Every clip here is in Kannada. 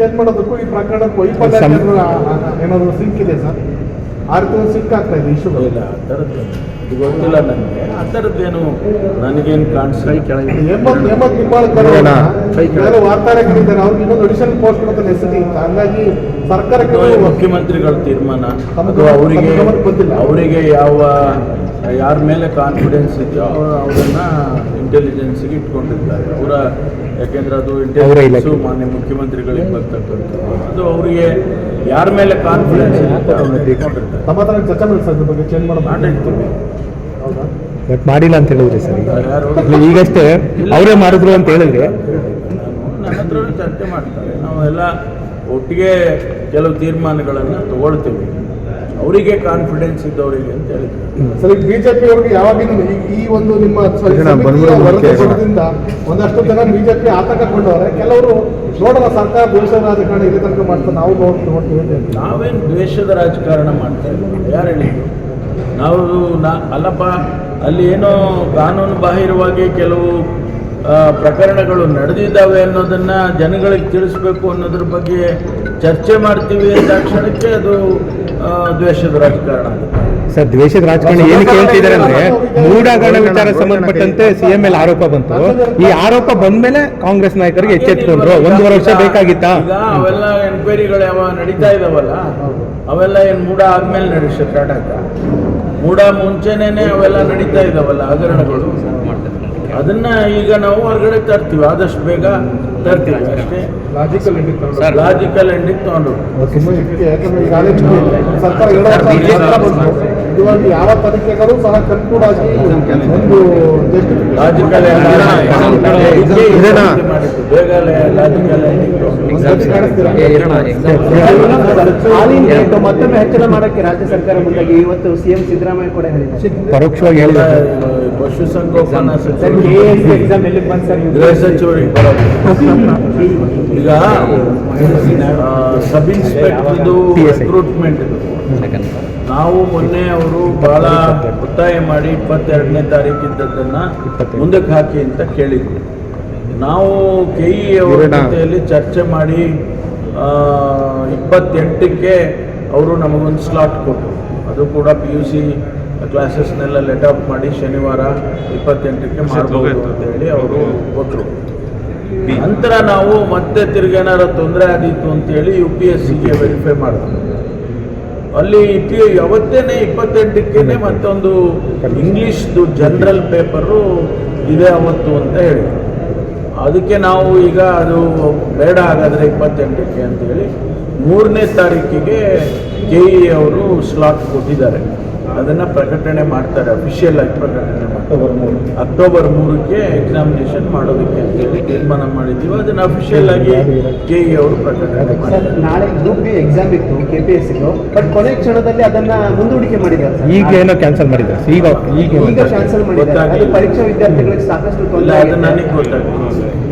ಚೇಂಜ್ ಮಾಡೋದಕ್ಕೂ ಈ ಪ್ರಕರಣಕ್ಕೂ ವೈಫಲ್ಯ ಏನಾದರೂ ಸಿಂಕ್ ಇದೆ ಸರ್? ಆರ್ಥಿಕ ಸಿಂಕ್ ಆಗ್ತಾ ಇದೆ ಇಶ್ಯೂಗಳು ಇಲ್ಲ ಆ ಥರದ್ದು ಇದು ಗೊತ್ತಿಲ್ಲ ನನಗೆ ಆ ಥರದ್ದೇನು ನನಗೇನು ಕಾಣಿಸ್ತಾ ಹೇಮಂತ್ ಹೇಮಂತ್ ನಿಂಬಾಳ್ಕರ್ ನೋಡೋಣ. ವಾರ್ತಾರೆ ವಾರ್ತಾಹರಗಳಿದ್ದಾರೆ ಅವ್ರಿಗೆ ಇನ್ನೊಂದು ಅಡಿಷನಲ್ ಪೋಸ್ಟ್ ಅಂತ ನೆಸಿಟಿ ಇತ್ತು ಹಂಗಾಗಿ ಸರ್ಕಾರಕ್ಕೆ ಮುಖ್ಯಮಂತ್ರಿಗಳ ತೀರ್ಮಾನ. ಅಥವಾ ಅವರಿಗೆ ಅವರಿಗೆ ಯಾವ ಯಾರ ಮೇಲೆ ಕಾನ್ಫಿಡೆನ್ಸ್ ಇದೆಯೋ ಅವರು ಅವರನ್ನ ಇಂಟೆಲಿಜೆನ್ಸ್ಗೆ ಇಟ್ಕೊಂಡಿದ್ದಾರೆ ಅವರ ಯಾಕೆಂದ್ರೆ ಅದು ಇಂಟೆಲಿಜೆನ್ಸ್. ಮಾನ್ಯ ಮುಖ್ಯಮಂತ್ರಿಗಳಿಗೆ ಬರ್ತಕ್ಕಂಥದ್ದು. ಅದು ಅವರಿಗೆ ಯಾರ ಮೇಲೆ ಕಾನ್ಫಿಡೆನ್ಸ್ ಇಟ್ಕೊಂಡಿರ್ತಾರೆ. ಚರ್ಚೆ ಮಾಡಿ ಸರ್ ಇದ್ರ ಬಗ್ಗೆ ಚೇಂಜ್ ಮಾಡೋದು. ಮಾಡಿರ್ತೀವಿ ಹೌದಾ? ಬಟ್ ಮಾಡಿಲ್ಲ ಅಂತ ಹೇಳಿದ್ರಿ ಸರ್ ಈಗ. ಯಾರು ಈಗಷ್ಟೇ ಅವರೇ ಮಾಡಿದ್ರು ಅಂತ ಹೇಳಿದ್ರೆ. ನನ್ನ ಹತ್ರ ಚರ್ಚೆ ಮಾಡ್ತಾರೆ. ನಾವೆಲ್ಲ ಒಟ್ಟಿಗೆ ಕೆಲವು ತೀರ್ಮಾನಗಳನ್ನು ತಗೊಳ್ತೀವಿ. ಅವರಿಗೆ ಕಾನ್ಫಿಡೆನ್ಸ್ ಇದ್ದವರಿಗೆ ಅಂತ ಹೇಳಿದ್ರು. ಸರಿ ಬಿಜೆಪಿ ಅವ್ರಿಗೆ ಯಾವಾಗಿಂದ ಈ- ಒಂದು ನಿಮ್ಮ ಒಂದಷ್ಟು ಜನ ಬಿಜೆಪಿ ಆತಂಕಗೊಂಡವ್ರೆ ಕೆಲವರು ನೋಡೋಣ ಸರ್ಕಾರ ದ್ವೇಷದ ರಾಜಕಾರಣ ಇಲ್ಲಿ ತನಕ ಮಾಡ್ತಾರೆ ನಾವು ನೋಡ್ ನೋಡ್ತೀವಿ. ನಾವೇನು ದ್ವೇಷದ ರಾಜಕಾರಣ ಮಾಡ್ತಾ ಇಲ್ಲ. ಯಾರು ಹೇಳಿದ್ರು ನಾವು ನಾ ಅಲ್ಲಪ್ಪ ಅಲ್ಲಿ ಏನೋ ಕಾನೂನು ಬಾಹಿರವಾಗಿ ಕೆಲವು ಪ್ರಕರಣಗಳು ನಡೆದಿದ್ದಾವೆ ಅನ್ನೋದನ್ನ ಜನಗಳಿಗೆ ತಿಳಿಸ್ಬೇಕು ಅನ್ನೋದ್ರ ಬಗ್ಗೆ ಚರ್ಚೆ ಮಾಡ್ತೀವಿ ಅಂದ ಕ್ಷಣಕ್ಕೆ ಅದು ದ್ವೇಷದ ರಾಜಕಾರಣ. ಸರ್ ದ್ವೇಷದ ರಾಜಕಾರಣ ಏನು ಕೇಳ್ತಿದ್ದಾರೆ ಅಂದ್ರೆ ಮೂಡಾಗರಣ ವಿಚಾರ ಸಂಬಂಧಪಟ್ಟಂತೆ ಸಿಎಂ ಎಲ್ ಆರೋಪ ಬಂತು. ಈ ಆರೋಪ ಬಂದ್ಮೇಲೆ ಕಾಂಗ್ರೆಸ್ ನಾಯಕರಿಗೆ ಎಚ್ಚೆತ್ಕೊಂಡ್ರು. ಒಂದೂವರೆ ವರ್ಷ ಬೇಕಾಗಿತ್ತಾ? ಅವೆಲ್ಲ ಎನ್ಕ್ವೈರಿಗಳು ಯಾವ ನಡೀತಾ ಇದಾವಲ್ಲ? ಅವೆಲ್ಲ ಏನು ಮೂಡ ಆದ್ಮೇಲೆ ನಡಿ ಸ್ಟಾರ್ಟ್ ಆಯ್ತಾ ಮೂಡ ಮುಂಚೆನೇನೆ ಅವೆಲ್ಲ ನಡೀತಾ ಇದಾವಲ್ಲ ಹಗರಣಗಳು ಅದನ್ನ ಈಗ ನಾವು ಹೊರಗಡೆ ತರ್ತೀವಿ. ಆದಷ್ಟು ಬೇಗ ತರ್ತೀವಿ ಅಷ್ಟೇ. ಲಾಜಿಕಲ್ ಎಂಡಿಂಗ್ ತಗೊಂಡು. ಲಾಜಿಕಲ್ ಎಂಡಿಗೆ ತಗೊಂಡು ಇವಾಗ ಯಾವ ತನಿಖೆಗಳು ಸಹ ಕನ್ಕ್ಲೂಡ್ ಆಗಿ ಒಂದು ಲಾಜಿಕಲ್ ಮತ್ತೊಮ್ಮೆ ಹೆಚ್ಚಳ ಮಾಡಕ್ಕೆ ರಾಜ್ಯ ಸರ್ಕಾರ ಮುಂದಾಗಿ ಇವತ್ತು ಸಿಎಂ ಸಿದ್ದರಾಮಯ್ಯ ಕೂಡ ಹೇಳಿದ್ದಾರೆ. ಪರೋಕ್ಷವಾಗಿ ಹೇಳಿದ್ದಾರೆ. ಪಶುಸಂಗೋಪನಾ ಗೃಹ ಸಚಿವರಿಗೆ ಬರೋದು ಈಗ ಸಬ್ ಇನ್ಸ್ಪೆಕ್ಟರ್ದು. ರಿಕ್ರೂಟ್ಮೆಂಟ್ ಇದು. ನಾವು ಮೊನ್ನೆ ಅವರು ಬಹಳ ಒತ್ತಾಯ ಮಾಡಿ ಇಪ್ಪತ್ತೆರಡನೇ ತಾರೀಕಿದ್ದದನ್ನ ಮುಂದಕ್ಕೆ ಹಾಕಿ ಅಂತ ಕೇಳಿದ್ವಿ ನಾವು ಕೆ ಇ ಅವರ ಜೊತೆಯಲ್ಲಿ ಚರ್ಚೆ ಮಾಡಿ ಇಪ್ಪತ್ತೆಂಟಕ್ಕೆ ಅವರು ನಮಗೊಂದು ಸ್ಲಾಟ್ ಕೊಟ್ಟರು. ಅದು ಕೂಡ ಪಿ ಯು ಸಿ ಕ್ಲಾಸಸ್ನೆಲ್ಲ ಲೆಟ್ ಆಫ್ ಮಾಡಿ ಶನಿವಾರ ಇಪ್ಪತ್ತೆಂಟಕ್ಕೆ ಮಾಡಬಹುದು ಅಂತ ಹೇಳಿ ಅವರು ಕೊಟ್ಟರು ನಂತರ ನಾವು ಮತ್ತೆ ತಿರ್ಗೇನಾರ ತೊಂದರೆ ಆದೀತು ಅಂತೇಳಿ ಯು ಪಿ ಎಸ್ ಸಿಗೆ ವೆರಿಫೈ ಮಾಡಿದ್ರು ಅಲ್ಲಿ ಪಿ ಯಾವತ್ತೇನೆ ಇಪ್ಪತ್ತೆಂಟಕ್ಕೇನೆ ಮತ್ತೊಂದು ಇಂಗ್ಲೀಷ್ದು ಜನರಲ್ ಪೇಪರು ಇದೆ ಅವತ್ತು ಅಂತ ಹೇಳಿ ಅದಕ್ಕೆ ನಾವು ಈಗ ಅದು ಬೇಡ ಹಾಗಾದರೆ ಇಪ್ಪತ್ತೆಂಟಕ್ಕೆ ಅಂತೇಳಿ ಮೂರನೇ ತಾರೀಕಿಗೆ ಕೆ ಇ ಅವರು ಸ್ಲಾಟ್ ಕೊಟ್ಟಿದ್ದಾರೆ. ಅದನ್ನು ಪ್ರಕಟಣೆ ಮಾಡ್ತಾರೆ ಅಫಿಷಿಯಲ್ ಆಗಿ ಪ್ರಕಟಣೆ ಅಕ್ಟೋಬರ್ ಮೂರು. ಅಕ್ಟೋಬರ್ ಮೂರಕ್ಕೆ ಎಕ್ಸಾಮಿನೇಷನ್ ಮಾಡೋದಕ್ಕೆ ಅಂತೇಳಿ ತೀರ್ಮಾನ ಮಾಡಿದ್ದೀವಿ. ಅದನ್ನು ಅಫಿಷಿಯಲ್ ಆಗಿ ಕೆ ಇ ಅವರು ಪ್ರಕಟಣೆ ಮಾಡ್ತಾರೆ ನಾಳೆ ಗ್ರೂಪ್ ಬಿ ಎಕ್ಸಾಮ್ ಇತ್ತು ಕೆ ಪಿ ಎಸ್ ಇತ್ತು ಬಟ್ ಕೊನೆ ಕ್ಷಣದಲ್ಲಿ ಅದನ್ನ ಮುಂದೂಡಿಕೆ ಮಾಡಿದ್ದಾರೆ ಸರ್. ಈಗ ಏನೋ ಕ್ಯಾನ್ಸಲ್ ಮಾಡಿದ್ದಾರೆ ಈಗ ಈಗ ಕ್ಯಾನ್ಸಲ್ ಮಾಡಿದ್ದಾರೆ. ಅದು ಪರೀಕ್ಷಾ ವಿದ್ಯಾರ್ಥಿಗಳಿಗೆ ಸಾಕಷ್ಟು ತೊಂದರೆ ನನಗೆ ಗೊತ್ತಾಗ್ತದೆ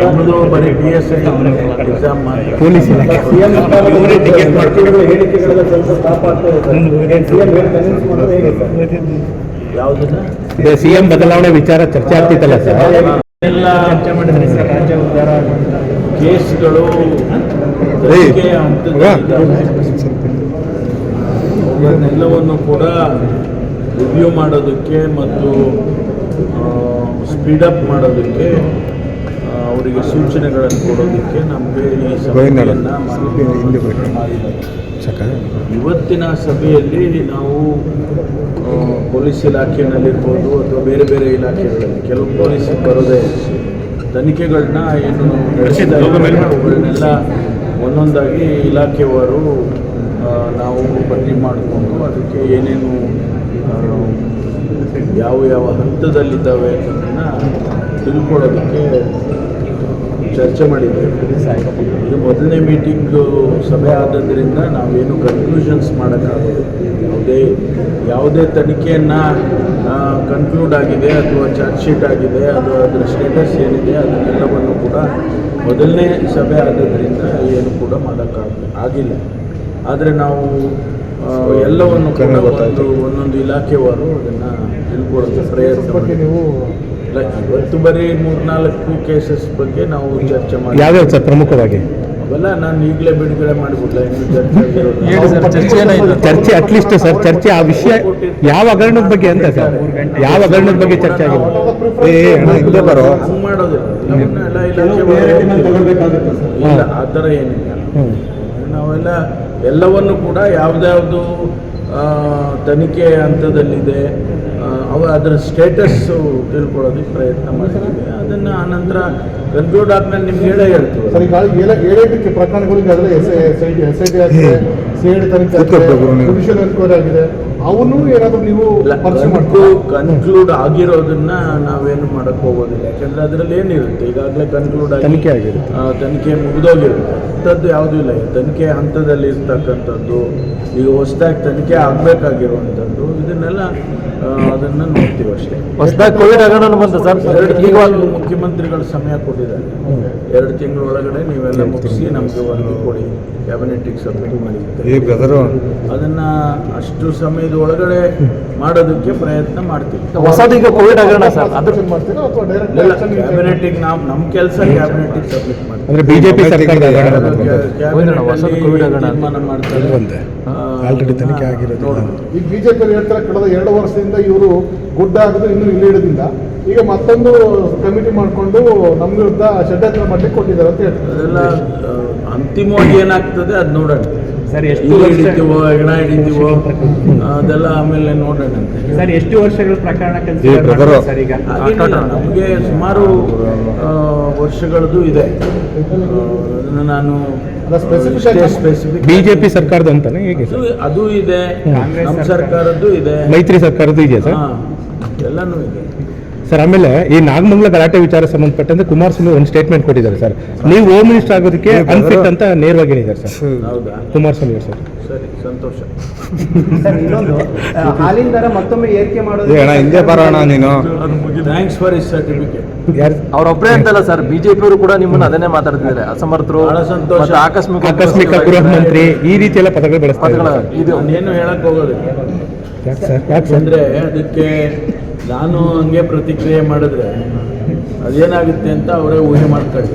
ನಮ್ಮದು ಬರೀ ಬಿ ಎಸ್ ಐ ಎಕ್ಸಾಮ್ ಮಾತ್ರ. ಪೊಲೀಸ್ ಇಲಾಖೆ. ಸಿಎಂ ಹೇಳಿಕೆಗಳೆಲ್ಲ ಸ್ವಲ್ಪ? ಯಾವುದನ್ನ ಸಿಎಂ ಬದಲಾವಣೆ ವಿಚಾರ ಚರ್ಚೆ ಆಗ್ತಿತ್ತಲ್ಲ ಸರ್? ಎಲ್ಲ ಚರ್ಚೆ ಮಾಡಿದ್ರೆ ಸರ್. ರಾಜ್ಯ ಉದ್ಧಾರ. ಕೇಸ್ಗಳು ಅವನ್ನೆಲ್ಲವನ್ನು ಕೂಡ ರಿವ್ಯೂ ಮಾಡೋದಕ್ಕೆ ಮತ್ತು ಸ್ಪೀಡಪ್ ಮಾಡೋದಕ್ಕೆ ಅವರಿಗೆ ಸೂಚನೆಗಳನ್ನು ಕೊಡೋದಕ್ಕೆ ನಮಗೆ ಈ ಸಭೆಯನ್ನು ಇವತ್ತಿನ ಸಭೆಯಲ್ಲಿ ನಾವು ಪೊಲೀಸ್ ಇಲಾಖೆಯಲ್ಲಿರ್ಬೋದು ಅಥವಾ ಬೇರೆ ಬೇರೆ ಇಲಾಖೆಗಳಲ್ಲಿ ಕೆಲವು ಪೊಲೀಸ್ ಬರೋದೇ ತನಿಖೆಗಳನ್ನ ಏನು ನಡೆಸಿದ ಅವುಗಳನ್ನೆಲ್ಲ ಒಂದೊಂದಾಗಿ ಇಲಾಖೆಯವರು ನಾವು ಪಟ್ಟಿ ಮಾಡಿಕೊಂಡು ಅದಕ್ಕೆ ಏನೇನು ಯಾವ ಯಾವ ಹಂತದಲ್ಲಿದ್ದಾವೆ ಅನ್ನೋದನ್ನು ತಿಳ್ಕೊಳ್ಳೋದಕ್ಕೆ ಚರ್ಚೆ ಮಾಡಿದ್ದೇವೆ ಇದು ಮೊದಲನೇ ಮೀಟಿಂಗು ಸಭೆ ಆದ್ದರಿಂದ ನಾವೇನು ಕನ್ಕ್ಲೂಷನ್ಸ್ ಮಾಡೋಕ್ಕಾಗೋದು ಯಾವುದೇ ಯಾವುದೇ ತನಿಖೆಯನ್ನು ಕನ್ಕ್ಲೂಡ್ ಆಗಿದೆ ಅಥವಾ ಚಾರ್ಜ್ ಶೀಟ್ ಆಗಿದೆ ಅದು ಅದರ ಸ್ಟೇಟಸ್ ಏನಿದೆ ಅದನ್ನೆಲ್ಲವನ್ನು ಕೂಡ ಮೊದಲನೇ ಸಭೆ ಆದ್ದರಿಂದ ಏನು ಕೂಡ ಮಾಡೋಕ್ಕಾಗ ಆಗಿಲ್ಲ. ಆದರೆ ನಾವು ಎಲ್ಲವನ್ನು ಕೂಡ ಒಂದು ಒಂದೊಂದು ಇಲಾಖೆಯವರು ಅದನ್ನು ತಿಳ್ಕೊಳ್ಳೋಕ್ಕೆ ಪ್ರಯತ್ನ ನೀವು ಅಲ್ಲ, ಇವತ್ತು ಬರೀ ಮೂರ್ನಾಲ್ಕು ಕೇಸಸ್ ಬಗ್ಗೆ ನಾವು ಚರ್ಚೆ ಮಾಡಿ ಯಾವ್ಯಾವ ಸರ್ ಪ್ರಮುಖವಾಗಿ? ಅವೆಲ್ಲ ನಾನು ಈಗಲೇ ಬಿಡುಗಡೆ ಮಾಡಿಬಿಡ್ಲ ಇನ್ನು ಚರ್ಚೆ ಆಗಿರೋದು. ಚರ್ಚೆ ಅಟ್ಲೀಸ್ಟ್ ಸರ್ ಚರ್ಚೆ ಆ ವಿಷಯ ಯಾವ ಹಗರಣದ ಬಗ್ಗೆ ಅಂತ ಸರ್ ಯಾವ ಹಗರಣದ ಬಗ್ಗೆ ಚರ್ಚೆ ಆಗಿದೆ ಏ ಅಣ್ಣ ಹಿಂದೆ ಬರೋ. ಹಂಗ್ ಮಾಡೋದಿಲ್ಲ. ಇಲ್ಲ ಆ ಥರ ಏನಿಲ್ಲ. ನಾವೆಲ್ಲ ಎಲ್ಲವನ್ನು ಕೂಡ ಯಾವ್ದ್ಯಾವುದು ತನಿಖೆ ಹಂತದಲ್ಲಿದೆ ಅವ ಅದರ ಸ್ಟೇಟಸ್ಸು ತಿಳ್ಕೊಳ್ಳೋದಕ್ಕೆ ಪ್ರಯತ್ನ ಮಾಡಿದ್ದೀವಿ ಅದನ್ನು ಆನಂತರ ಕನ್ಕ್ಲೂಡ್ ಆದಮೇಲೆ ನಿಮ್ಗೆ ಹೇಳೇ ಹೇಳ್ತೀವಿ ಸರ್ ಈಗ ಏಳ ಏಳೆಂಟಕ್ಕೆ ಪ್ರಕರಣಗಳಿಗೆ S S I T S I T ಆಗಿದೆ ಸಿ ಐ ಡಿ ತನಿಖೆ ಆಗಿದೆ ಜುಡಿಷಿಯಲ್ ಎನ್ಕ್ವೈರಿ ಆಗಿದೆ. ಅವನು ಏನಾದರೂ ನೀವು ಕನ್ಕ್ಲೂಡ್ ಆಗಿರೋದನ್ನ ನಾವೇನು ಮಾಡಕ್ ಹೋಗೋದಿಲ್ಲ. ಯಾಕಂದ್ರೆ ಅದರಲ್ಲಿ ಏನಿರುತ್ತೆ ಈಗಾಗಲೇ ಕನ್ಕ್ಲೂಡ್ ಆಗಿ ತನಿಖೆ ಆಗಿರುತ್ತೆ. ತನಿಖೆ ಮುಗಿದೋಗಿರುತ್ತೆ. ಅಂಥದ್ದು ಯಾವುದೂ ಇಲ್ಲ. ತನಿಖೆ ಹಂತದಲ್ಲಿ ಇರ್ತಕ್ಕಂಥದ್ದು ಈಗ ಹೊಸದಾಗಿ ತನಿಖೆ ಆಗಬೇಕಾಗಿರುವಂಥದ್ದು ಇದನ್ನೆಲ್ಲ ಅದನ್ನ ನೋಡ್ತೀವಿ ಅಷ್ಟೇ. ಹೊಸದಾಗಿ ಕೋವಿಡ್ ಹಗರಣ ಬಂತು ಸರ್? ಎರಡು ತಿಂಗಳು ಮುಖ್ಯಮಂತ್ರಿಗಳು ಸಮಯ ಕೊಟ್ಟಿದ್ದಾರೆ. ಎರಡು ತಿಂಗಳ ಒಳಗಡೆ ನೀವೆಲ್ಲ ಮುಗಿಸಿ ನಮಗೆ ಒಂದು ಕೊಡಿ. ಕ್ಯಾಬಿನೆಟಿಗೆ ಸಬ್ಮಿಟ್ ಮಾಡಿ ಅದನ್ನ ಅಷ್ಟು ಸಮಯದ ಒಳಗಡೆ ಮಾಡೋದಕ್ಕೆ ಪ್ರಯತ್ನ ಮಾಡ್ತೀವಿ. ಹೊಸದೀಗ ಕೋವಿಡ್ ಹಗರಣ ಸರ್? ಅದ್ರ Action ಮಾಡ್ತೀರಾ ಅಥವಾ ಡೈರೆಕ್ಟ್ ಕ್ಯಾಬಿನೆಟಿಗೆ ನಾವು ನಮ್ಮ ಕೆಲಸ ಕ್ಯಾಬಿನೆಟಿಗೆ ಸಬ್ಮಿಟ್ ಮಾಡ್ತೀವಿ. ಅಂದ್ರೆ ಬಿಜೆಪಿ ಸರ್ಕಾರದ ಹೊಸದು ಕೋವಿಡ್ ಹಗರಣ. ತೀರ್ಮಾನ ಮಾಡ್ತಾರೆ. ಒಂದೇ. ಆಲ್ರೆಡಿ ತನಿಖೆ. ನೋಡ್ಬೇಕು. ಈಗ ಬಿಜೆಪಿ ಹೇಳ್ತಾರೆ ಕಳೆದ ಎರಡು ವರ್ಷದಿಂದ ಇವರು ಗುಡ್ಡ ಆಗದು ಇನ್ನೂ ಇಲ್ಲಿ ಹಿಡಿದಿಲ್ಲ ಈಗ ಮತ್ತೊಂದು ಕಮಿಟಿ ಮಾಡಿಕೊಂಡು ನಮ್ಮ ವಿರುದ್ಧ ಷಡ್ಯಂತ್ರ ಮಾಡ್ಲಿಕ್ಕೆ ಕೊಟ್ಟಿದ್ದಾರೆ ಅಂತ ಹೇಳ್ತಾರೆ. ಅದೆಲ್ಲ ಅಂತಿಮವಾಗಿ ಏನಾಗ್ತದೆ ಅದು ನೋಡೋಣ. ಸರ್ ಎಷ್ಟು ಹಿಡಿತೀವೋ ಹೆಗಣ ಹಿಡಿತೀವೋ ಅದೆಲ್ಲ ಆಮೇಲೆ ನೋಡೋಣ ಅಂತ ಸರ್ ಎಷ್ಟು ವರ್ಷಗಳ ಪ್ರಕರಣ ಸರ್ ಈಗ? ನಮಗೆ ಸುಮಾರು ವರ್ಷಗಳದ್ದು ಇದೆ. ಅದನ್ನ ನಾನು ಬಿಜೆಪಿ ಸರ್ಕಾರದ ಅಂತಾನೆ ಹೇಗೆ ಅದು ಇದೆ. ನಮ್ಮ ಸರ್ಕಾರದ್ದು ಇದೆ. ಮೈತ್ರಿ ಸರ್ಕಾರದ್ದು ಇದೆಯಾ ಸರ್? ಹಾ, ಎಲ್ಲನೂ ಇದೆ. ಸರ್ ಆಮೇಲೆ ಈ ನಾಗಮಂಗಲ ಗಲಾಟೆ ವಿಚಾರ ಸಂಬಂಧಪಟ್ಟಂತೆ ಕುಮಾರಸ್ವಾಮಿ ಒಂದು ಸ್ಟೇಟ್ಮೆಂಟ್ ಕೊಟ್ಟಿದ್ದಾರೆ ಸರ್. ನೀವು ಹೋಮ್ ಮಿನಿಸ್ಟರ್ ಆಗೋದಕ್ಕೆ ಅನ್ಫಿಟ್ ಅಂತ ನೇರವಾಗಿ ಹೇಳಿದ್ದಾರೆ ಸರ್. ಹೌದಾ? ಕುಮಾರಸ್ವಾಮಿ ಅವರು ಸರ್. ಸರಿ ಸಂತೋಷ. ಹಾಲಿನ ದರ ಮತ್ತೊಮ್ಮೆ ಏರಿಕೆ ಮಾಡೋದು ಹಿಂದೆ ಬರೋಣ ನೀನು. ಥ್ಯಾಂಕ್ಸ್ ಫಾರ್ ಇಸ್ ಸರ್ಟಿಫಿಕೇಟ್ ಯಾರು ಅವ್ರೊಬ್ಬರೇ ಅಂತಲ್ಲ ಸರ್ ಬಿಜೆಪಿ ಅವರು ಕೂಡ ನಿಮ್ಮನ್ನ ಅದನ್ನೇ ಮಾತಾಡ್ತಿದ್ದಾರೆ. ಅಸಮರ್ಥರು ಬಹಳ ಸಂತೋಷ. ಆಕಸ್ಮಿಕ ಆಕಸ್ಮಿಕ ಗೃಹ ಮಂತ್ರಿ ಈ ರೀತಿ ಎಲ್ಲ ಪದಗಳು ಬಳಸ್ತಾರೆ ಇದು ಹೇಳಕ್ ಯಾಕೆ ಸರ್ ಯಾಕೆ ಅಂದ್ರೆ ಅದಕ್ಕೆ ನಾನು ಹಂಗೆ ಪ್ರತಿಕ್ರಿಯೆ ಮಾಡಿದ್ರೆ ಅದೇನಾಗುತ್ತೆ ಅಂತ ಅವರೇ ಊಹೆ ಮಾಡ್ತಾರೆ.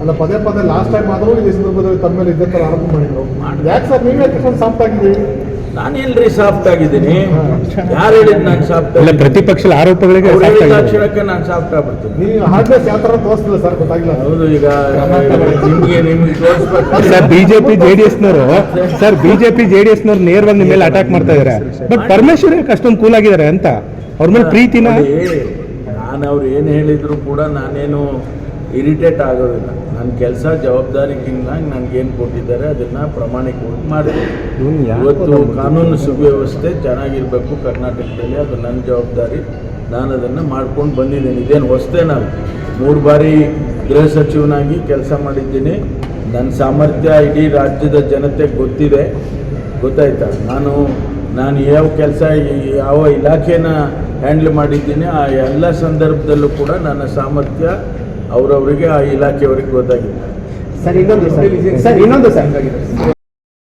ಅಲ್ಲ ಪದೇ ಪದೇ ಲಾಸ್ಟ್ ಟೈಮ್ ಆದರೂ ಈ ಸಂದರ್ಭದಲ್ಲಿ ತಮ್ಮ ಮೇಲೆ ಇದ್ದೇ ಥರ ಆರೋಪ ಮಾಡಿದ್ರು. ಯಾಕೆ ಸರ್ ನೀವೇ ಯಾಕೆ ಸಾಫ್ಟ್ ಆಗಿದ್ದೀವಿ ನಾನೆಲ್ರಿ ಸಾಫ್ಟ್ ಆಗಿದ್ದೀನಿ? ಯಾರು ಹೇಳಿದ್ ನಾನು ಸಾಫ್ಟ್ ಇಲ್ಲ ಪ್ರತಿಪಕ್ಷದ ಆರೋಪಗಳಿಗೆ. ತಕ್ಷಣಕ್ಕೆ ನಾನು ಸಾಫ್ಟ್ ಆಗ್ಬಿಡ್ತೀನಿ. ನೀವು ಹಾರ್ಡ್ನೆಸ್ ಯಾವ ಥರ ತೋರಿಸ್ತಿಲ್ಲ ಸರ್ ಗೊತ್ತಾಗಿಲ್ಲ. ಹೌದು ಈಗ ನಿಮ್ಗೆ ನಿಮ್ಗೆ ತೋರಿಸ್ಬೇಕು. ಸರ್ ಬಿಜೆಪಿ ಜೆಡಿಎಸ್ನವರು ಸರ್. ಬಿಜೆಪಿ ಜೆಡಿಎಸ್ನವರು ನೇರವಾಗಿ ನಿಮ್ಮ ಮೇಲೆ ಅಟ್ಯಾಕ್ ಮಾಡ್ತಾ ಇದ್ದಾರೆ ಬಟ್ ಪರಮೇಶ್ವರ್ ಯಾಕೆ ಅಷ್ಟೊಂದು ಕೂಲ್ ಆಗಿದ್ದಾರೆ ಅಂತ? ಅವ್ರ ಮೇಲೆ ಪ್ರೀತಿನ? ನಾನು ಅವ್ರು ಏನು ಹೇಳಿದ್ರು ಕೂಡ ನಾನೇನು ಇರಿಟೇಟ್ ಆಗೋದಿಲ್ಲ. ನನ್ನ ಕೆಲಸ ಜವಾಬ್ದಾರಿಗಿಂತ ನನಗೇನು ಕೊಟ್ಟಿದ್ದಾರೆ ಅದನ್ನ ಪ್ರಾಮಾಣಿಕವಾಗಿ ಮಾಡ್ತೀನಿ ಇವತ್ತು ಕಾನೂನು ಸುವ್ಯವಸ್ಥೆ ಚೆನ್ನಾಗಿರಬೇಕು ಕರ್ನಾಟಕದಲ್ಲಿ ಅದು ನನ್ನ ಜವಾಬ್ದಾರಿ. ನಾನು ಅದನ್ನು ಮಾಡ್ಕೊಂಡು ಬಂದಿದ್ದೀನಿ. ಇದೇನು ಹೊಸದೇ ನಾನು ಮೂರು ಬಾರಿ ಗೃಹ ಸಚಿವನಾಗಿ ಕೆಲಸ ಮಾಡಿದ್ದೀನಿ. ನನ್ನ ಸಾಮರ್ಥ್ಯ ಇಡೀ ರಾಜ್ಯದ ಜನತೆಗೆ ಗೊತ್ತಿದೆ. ಗೊತ್ತಾಯ್ತಾ? ನಾನು ನಾನು ಯಾವ ಕೆಲಸ ಯಾವ ಇಲಾಖೆನ ಹ್ಯಾಂಡಲ್ ಮಾಡಿದ್ದೀನಿ ಆ ಎಲ್ಲ ಸಂದರ್ಭದಲ್ಲೂ ಕೂಡ ನನ್ನ ಸಾಮರ್ಥ್ಯ ಅವರವರಿಗೆ ಆ ಇಲಾಖೆಯವರಿಗೆ ಗೊತ್ತಾಗಿದೆ. ಸರ್ ಇನ್ನೊಂದು ಸರ್. ಸರ್ ಇನ್ನೊಂದು ಸರ್.